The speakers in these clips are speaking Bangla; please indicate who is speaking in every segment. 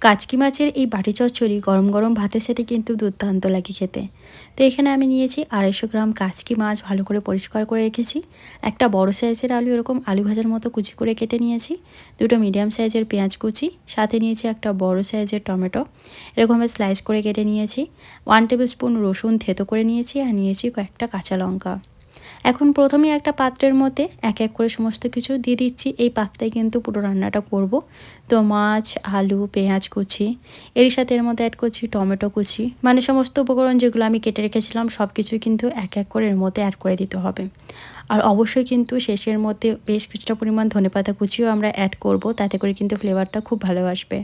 Speaker 1: কাচকি মাছের এই বাটি চচ্চড়ি গরম গরম ভাতের সাথে কিন্তু দুর্দান্ত লাগে খেতে। তো এখানে আমি নিয়েছি আড়াইশো গ্রাম কাচকি মাছ ভালো করে পরিষ্কার করে রেখেছি। একটা বড় সাইজের আলু এরকম আলু ভাজার মতো কুচি করে কেটে নিয়েছি। দুটো মিডিয়াম সাইজের পেঁয়াজ কুচি, সাথে নিয়েছি একটা বড় সাইজের টমেটো। এরকমভাবে স্লাইস করে কেটে নিয়েছি। ওয়ান টেবিল স্পুন রসুন থেতো করে নিয়েছি আর নিয়েছি কয়েকটা কাঁচা লঙ্কা। এখন প্রথমে একটা পাত্রের মধ্যে এক এক করে সমস্ত কিছু দিয়ে দিচ্ছি। এই পাত্রে কিন্তু পুরো রান্নাটা করব। তো মাছ, আলু, পেঁয়াজ কুচি, এর সাথে এর মধ্যে অ্যাড করছি টমেটো কুচি। মানে সমস্ত উপকরণ যেগুলো আমি কেটে রেখেছিলাম সব কিছুই কিন্তু এক এক করে এর মধ্যে অ্যাড করে দিতে হবে। আর অবশ্যই কিন্তু শেষের মধ্যে বেশ কিছুটা পরিমাণ ধনেপাতা কুচিও আমরা অ্যাড করব, তাতে করে কিন্তু ফ্লেভারটা খুব ভালো আসবে।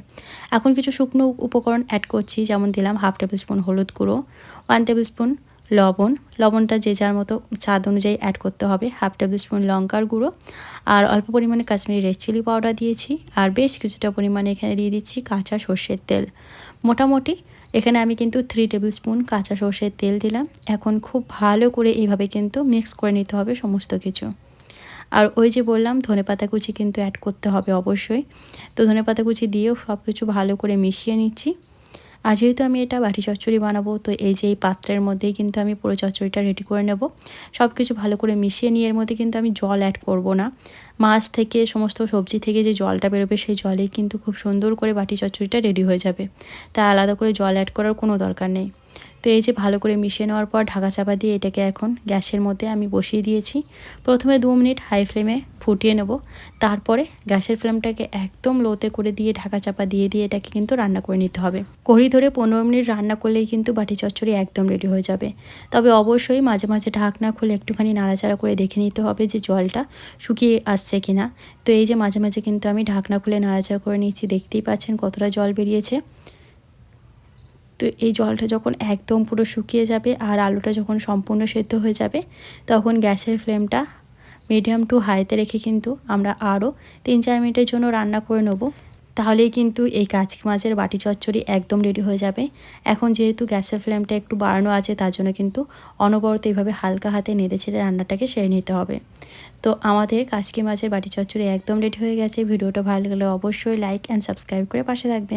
Speaker 1: এখন কিছু শুকনো উপকরণ অ্যাড করছি, যেমন দিলাম হাফ টেবিল স্পুন হলুদ গুঁড়ো ওয়ান টেবিল স্পুন লবণ, লবণটা যে যার মতো স্বাদ অনুযায়ী অ্যাড করতে হবে হাফ টেবিল স্পুন লঙ্কার গুঁড়ো আর অল্প পরিমাণে কাশ্মীরি রেড চিলি পাউডার দিয়েছি আর বেশ কিছুটা পরিমাণে এখানে দিয়ে দিচ্ছি কাঁচা সর্ষের তেল। মোটামুটি এখানে আমি কিন্তু থ্রি টেবিল স্পুন কাঁচা সর্ষের তেল দিলাম। এখন খুব ভালো করে এইভাবে কিন্তু মিক্স করে নিতে হবে সমস্ত কিছু। আর ওই যে বললাম ধনেপাতা কুচি কিন্তু অ্যাড করতে হবে অবশ্যই। তো ধনেপাতা কুচি দিয়েও সব কিছু ভালো করে মিশিয়ে নিচ্ছি। আর যেহেতু আমি এটা বাটি চচ্চড়ি বানাবো, তো এই যে এই পাত্রের মধ্যেই কিন্তু আমি পুরো চচ্চড়িটা রেডি করে নেব। সব কিছু ভালো করে মিশিয়ে নিয়ে এর মধ্যে কিন্তু আমি জল অ্যাড করব না। মাছ থেকে সমস্ত সবজি থেকে যে জলটা বেরোবে, সেই জলেই কিন্তু খুব সুন্দর করে বাটি চচ্চড়িটা রেডি হয়ে যাবে। তা আলাদা করে জল অ্যাড করার কোনো দরকার নেই। তো এই যে ভালো করে মিশিয়ে নেওয়ার পর ঢাকা চাপা দিয়ে এটাকে এখন গ্যাসের মধ্যে আমি বসিয়ে দিয়েছি। প্রথমে দু মিনিট হাই ফ্লেমে ফুটিয়ে নেব। তারপরে গ্যাসের ফ্লেমটাকে একদম লোতে করে দিয়ে ঢাকা চাপা দিয়ে দিয়ে এটাকে কিন্তু রান্না করে নিতে হবে। কড়ি ধরে পনেরো মিনিট রান্না করলেই কিন্তু বাটি চচ্চড়ি একদম রেডি হয়ে যাবে। তবে অবশ্যই মাঝে মাঝে ঢাকনা খুলে একটুখানি নাড়াচাড়া করে দেখে নিতে হবে যে জলটা শুকিয়ে আসছে কিনা। তো এই যে মাঝে মাঝে কিন্তু আমি ঢাকনা খুলে নাড়াচাড়া করে নিচ্ছি, দেখতেই পাচ্ছেন কতটা জল বেরিয়েছে। তো এই জলটা যখন একদম পুরো শুকিয়ে যাবে আর আলুটা যখন সম্পূর্ণ সেদ্ধ হয়ে যাবে, তখন গ্যাসের ফ্লেমটা মিডিয়াম টু হাইতে রেখে কিন্তু আমরা আরও তিন চার মিনিটের জন্য রান্না করে নেব। তাহলেই কিন্তু এই কাচকি মাছের বাটি চচ্চড়ি একদম রেডি হয়ে যাবে। এখন যেহেতু গ্যাসের ফ্লেমটা একটু বাড়ানো আছে, তার জন্য কিন্তু অনবরত এইভাবে হালকা হাতে নেড়ে ছেড়ে রান্নাটাকে সেরে নিতে হবে। তো আমাদের কাচকি মাছের বাটি চচ্চড়ি একদম রেডি হয়ে গেছে। ভিডিওটা ভালো লাগলে অবশ্যই লাইক অ্যান্ড সাবস্ক্রাইব করে পাশে থাকবেন।